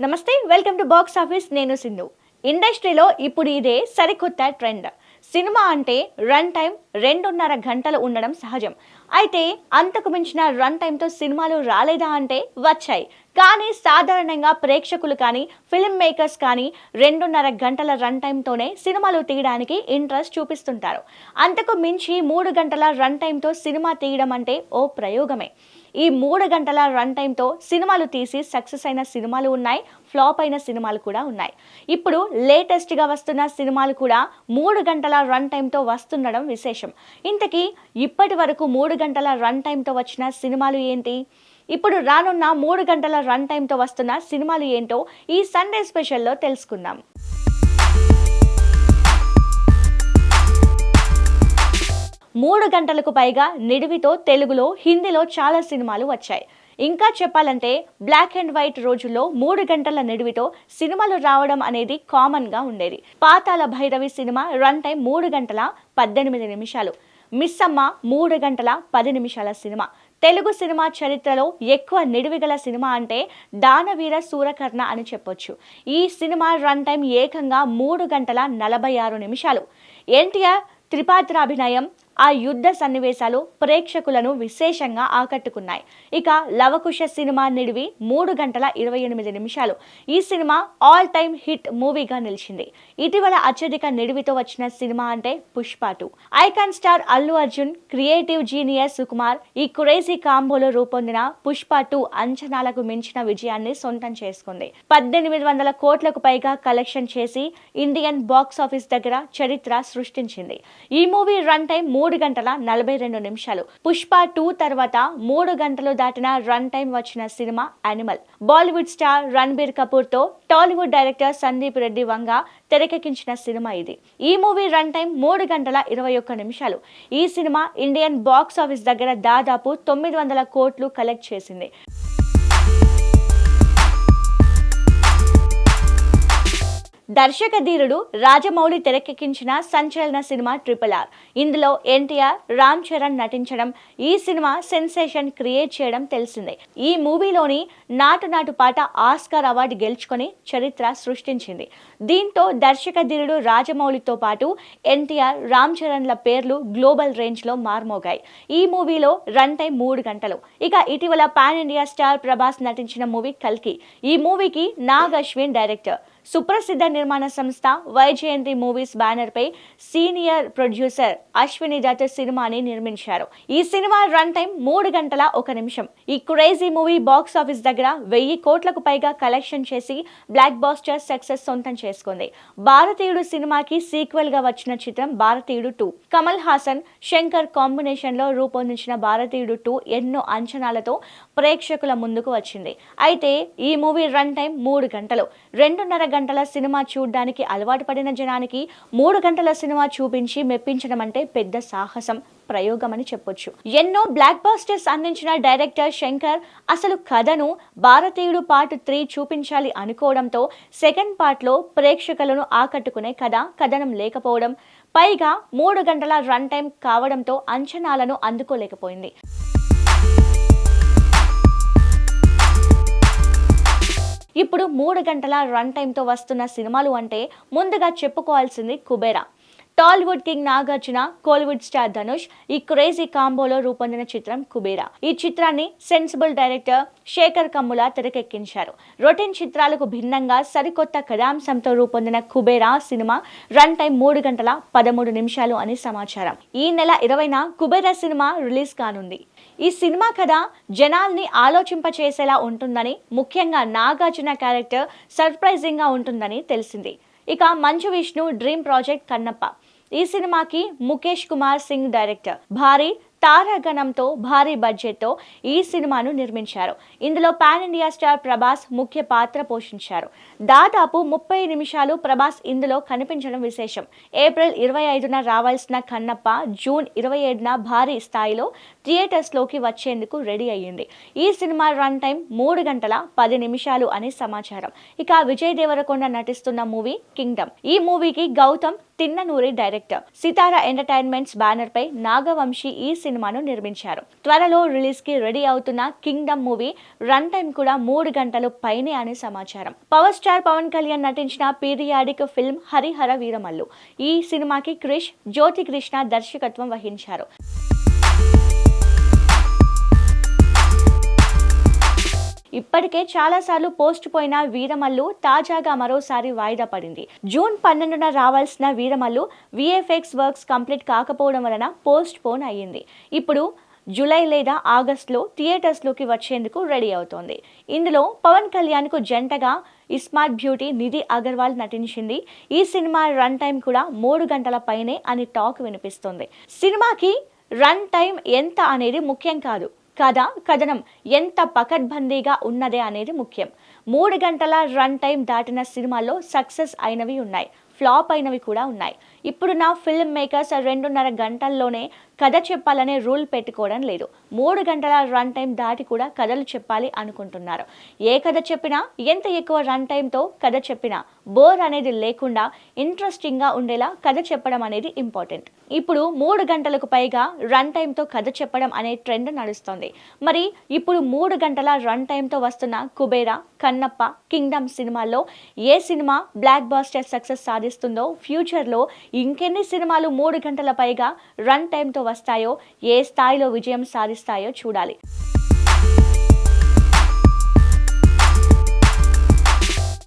నమస్తే welcome to box office నేను సింధు. ఇండస్ట్రీలో ఇప్పుడు ఇదే సరికొత్త ట్రెండ్. సినిమా అంటే రన్ టైం రెండున్నర గంటలు ఉండడం సహజం. అయితే అంతకు మించిన రన్ టైంతో సినిమాలు రాలేదా అంటే వచ్చాయి. కానీ సాధారణంగా ప్రేక్షకులు కానీ ఫిల్మ్ మేకర్స్ కానీ రెండున్నర గంటల రన్ టైంతోనే సినిమాలు తీయడానికి ఇంట్రెస్ట్ చూపిస్తుంటారు. అంతకు మించి మూడు గంటల రన్ టైంతో సినిమా తీయడం అంటే ఓ ప్రయోగమే. ఈ మూడు గంటల రన్ టైంతో సినిమాలు తీసి సక్సెస్ అయిన సినిమాలు ఉన్నాయి ఫ్లాప్ అయిన సినిమాలు కూడా ఉన్నాయి. ఇప్పుడు లేటెస్ట్గా వస్తున్న సినిమాలు కూడా మూడు గంటల రన్ టైంతో వస్తుండడం విశేషం. ఇంతకీ ఇప్పటి వరకు మూడు గంటల రన్ టైంతో వచ్చిన సినిమాలు ఏంటి? ఇప్పుడు రానున్న మూడు గంటల రన్ టైంతో వస్తున్న సినిమాలు ఏంటో ఈ సండే స్పెషల్లో తెలుసుకుందాం. మూడు గంటలకు పైగా నిడివితో తెలుగులో హిందీలో చాలా సినిమాలు వచ్చాయి. ఇంకా చెప్పాలంటే బ్లాక్ అండ్ వైట్ రోజుల్లో మూడు గంటల నిడివితో సినిమాలు రావడం అనేది కామన్గా ఉండేది. Pathala Bhairavi cinema run time మూడు గంటల పద్దెనిమిది నిమిషాలు. మిస్ అమ్మ మూడు గంటల పది నిమిషాల సినిమా. తెలుగు సినిమా చరిత్రలో ఎక్కువ నిడివిగల సినిమా అంటే దానవీర సూరకర్ణ అని చెప్పొచ్చు. ఈ సినిమా రన్ టైం ఏకంగా మూడు గంటల నలభై ఆరు నిమిషాలు. ఎన్టీఆర్ త్రిపాత్రాభినయం ఆ యుద్ధ సన్నివేశాలు ప్రేక్షకులను విశేషంగా ఆకట్టుకున్నాయి. ఇక లవకుశ సినిమా నిడివి మూడు గంటల ఇరవై ఎనిమిది నిమిషాలు. ఈ సినిమా ఆల్ టైమ్ హిట్ మూవీగా నిలిచింది. ఇటీవల అత్యధిక నిడివితో వచ్చిన సినిమా అంటే Pushpa two. Icon star Allu Arjun creative genius Sukumar ఈ క్రేజీ కాంబోలో రూపొందిన పుష్ప టూ అంచనాలకు మించిన విజయాన్ని సొంతం చేసుకుంది. పద్దెనిమిది వందల కోట్లకు పైగా కలెక్షన్ చేసి ఇండియన్ బాక్స్ ఆఫీస్ దగ్గర చరిత్ర సృష్టించింది. ఈ మూవీ రన్ టైం మూడు మూడు గంటల నలభై రెండు నిమిషాలు. పుష్ప టూ తర్వాత మూడు గంటలు దాటిన రన్ టైం వచ్చిన cinema Animal Bollywood star Ranbir కపూర్తో Tollywood director Sandeep Reddy Vanga తెరకెక్కించిన సినిమా ఇది. ఈ మూవీ రన్ టైం మూడు గంటల ఇరవై ఒక్క నిమిషాలు. ఈ సినిమా ఇండియన్ బాక్స్ ఆఫీస్ దగ్గర దాదాపు తొమ్మిది వందల కోట్లు కలెక్ట్ చేసింది. దర్శక ధీరుడు రాజమౌళి తెరకెక్కించిన సంచలన సినిమా ట్రిపుల్ ఆర్. ఇందులో ఎన్టీఆర్ రామ్ చరణ్ నటించడం ఈ సినిమా సెన్సేషన్ క్రియేట్ చేయడం తెలిసిందే. ఈ మూవీలోని నాటు నాటు పాట ఆస్కార్ అవార్డు గెలుచుకొని చరిత్ర సృష్టించింది. దీంతో దర్శక ధీరుడు రాజమౌళితో పాటు ఎన్టీఆర్ రామ్ చరణ్ల పేర్లు గ్లోబల్ రేంజ్లో మార్మోగాయి. ఈ మూవీలో రన్ టైం మూడు గంటలు. ఇక ఇటీవల పాన్ ఇండియా స్టార్ ప్రభాస్ నటించిన మూవీ కల్కి. ఈ మూవీకి నాగ్ అశ్విన్ డైరెక్టర్. సుప్రసిద్ధ నిర్మాణ సంస్థ వైజయంతి మూవీస్ బ్యానర్ పై సీనియర్ ప్రొడ్యూసర్ అశ్విని దత్ సినిమాని నిర్మించారు. ఈ సినిమా రన్ టైం మూడు గంటల ఒక నిమిషం. ఈ క్రేజీ మూవీ బాక్స్ ఆఫీస్ దగ్గర వెయ్యి కోట్లకు పైగా కలెక్షన్ చేసి బ్లాక్ బాస్టర్ సక్సెస్ సొంతం చేసుకుంది. భారతీయుడు సినిమాకి సీక్వెల్గా వచ్చిన చిత్రం భారతీయుడు టూ. కమల్ హాసన్ శంకర్ కాంబినేషన్లో రూపొందించిన భారతీయుడు టూ ఎన్నో అంచనాలతో ప్రేక్షకుల ముందుకు వచ్చింది. అయితే ఈ మూవీ రన్ టైం మూడు గంటలు. రెండున్నర గంటల సినిమా చూడడానికి అలవాటు పడిన జనానికి మూడు గంటల సినిమా చూపించి మెప్పించడం అంటే పెద్ద సాహసం ప్రయోగం అని చెప్పొచ్చు. ఎన్నో బ్లాక్ బాస్టర్స్ అందించిన డైరెక్టర్ శంకర్ అసలు కథను భారతీయుడు పార్ట్ త్రీ చూపించాలి అనుకోవడంతో సెకండ్ పార్ట్లో ప్రేక్షకులను ఆకట్టుకునే కథ కథనం లేకపోవడం పైగా మూడు గంటల రన్ టైం కావడంతో అంచనాలను అందుకోలేకపోయింది. ఇప్పుడు మూడు గంటల రన్ టైంతో వస్తున్న సినిమాలు అంటే ముందుగా చెప్పుకోవాల్సింది కుబేరా. టాలీవుడ్ కింగ్ నాగార్జున కోలీవుడ్ స్టార్ ధనుష్ ఈ క్రేజీ కాంబోలో రూపొందిన చిత్రం కుబేరా. ఈ చిత్రాన్ని సెన్సిబుల్ డైరెక్టర్ శేఖర్ కమ్ముల తెరకెక్కించారు. రొటీన్ చిత్రాలకు భిన్నంగా సరికొత్త కథాంశంతో రూపొందిన కుబేరా సినిమా రన్ టైం మూడు గంటల పదమూడు నిమిషాలు అని సమాచారం. ఈ నెల ఇరవైన కుబేరా సినిమా రిలీజ్ కానుంది. ఈ సినిమా కథ జనాల్ని ఆలోచింపచేసేలా ఉంటుందని ముఖ్యంగా నాగార్జున క్యారెక్టర్ సర్ప్రైజింగ్గా ఉంటుందని తెలిసింది. ఇక మంచు విష్ణు డ్రీమ్ ప్రాజెక్ట్ కన్నప్ప. ఈ సినిమాకి ముఖేష్ కుమార్ సింగ్ డైరెక్టర్. భారీ తారాగణంతో భారీ బడ్జెట్తో ఈ సినిమాను నిర్మించారు. ఇందులో పాన్ ఇండియా స్టార్ ప్రభాస్ ముఖ్య పాత్ర పోషించారు. దాదాపు ముప్పై నిమిషాలు ప్రభాస్ ఇందులో కనిపించడం విశేషం. ఏప్రిల్ ఇరవై ఐదున రావాల్సిన కన్నప్ప జూన్ ఇరవై ఏడున భారీ స్థాయిలో థియేటర్స్లోకి వచ్చేందుకు రెడీ అయ్యింది. ఈ సినిమా రన్ టైం మూడు గంటల పది నిమిషాలు అని సమాచారం. ఇక విజయ్ దేవరకొండ నటిస్తున్న మూవీ కింగ్డమ్. ఈ మూవీకి Gautam Tinnanuri director. Sithara Entertainments banner పై నాగవంశీ ఈ సినిమాను నిర్మించారు. త్వరలో రిలీజ్కి రెడీ అవుతున్న కింగ్డమ్ మూవీ రన్ టైం కూడా మూడు గంటలు పైనే అని సమాచారం. పవర్ స్టార్ పవన్ కళ్యాణ్ నటించిన పీరియాడిక్ ఫిల్మ్ హరిహర వీరమల్లు. ఈ సినిమాకి క్రిష్ జ్యోతి కృష్ణ దర్శకత్వం వహించారు. ఇప్పటికే చాలాసార్లు పోస్ట్ పోయిన వీరమల్లు తాజాగా మరోసారి వాయిదా పడింది. జూన్ పన్నెండున రావాల్సిన వీరమల్లు విఎఫ్ఎక్స్ వర్క్స్ కంప్లీట్ కాకపోవడం వలన పోస్ట్ పోన్ అయ్యింది. ఇప్పుడు జూలై లేదా ఆగస్టులో థియేటర్స్లోకి వచ్చేందుకు రెడీ అవుతోంది. ఇందులో పవన్ కళ్యాణ్కు జంటగా ఇస్మార్ట్ బ్యూటీ నిధి అగర్వాల్ నటించింది. ఈ సినిమా రన్ టైం కూడా మూడు గంటల పైనే అని టాక్ వినిపిస్తుంది. సినిమాకి రన్ టైం ఎంత అనేది ముఖ్యం కాదు. కథ కథనం ఎంత పకడ్బందీగా ఉన్నదే అనేది ముఖ్యం. మూడు గంటల రన్ టైం దాటిన సినిమాల్లో సక్సెస్ అయినవి ఉన్నాయి ఫ్లాప్ అయినవి కూడా ఉన్నాయి. ఇప్పుడు నా ఫిల్మ్ మేకర్స్ రెండున్నర గంటల్లోనే కథ చెప్పాలనే రూల్ పెట్టుకోవడం లేదు. మూడు గంటల రన్ టైం దాటి కూడా కథలు చెప్పాలి అనుకుంటున్నారు. ఏ కథ చెప్పినా ఎంత ఎక్కువ రన్ టైంతో కథ చెప్పినా బోర్ అనేది లేకుండా ఇంట్రెస్టింగ్గా ఉండేలా కథ చెప్పడం అనేది ఇంపార్టెంట్. ఇప్పుడు మూడు గంటలకు పైగా రన్ టైంతో కథ చెప్పడం అనే ట్రెండ్ నడుస్తుంది. మరి ఇప్పుడు మూడు గంటల రన్ టైంతో వస్తున్న కుబేరా కన్నప్ప కింగ్డమ్ సినిమాల్లో ఏ సినిమా బ్లాక్ బాస్టర్ సక్సెస్ సాధిస్తుందో ఫ్యూచర్లో ఇంకెన్ని సినిమాలు మూడు గంటల పైగా రన్ టైంతో వస్తాయో ఏ స్థాయిలో విజయం సాధిస్తాయో చూడాలి.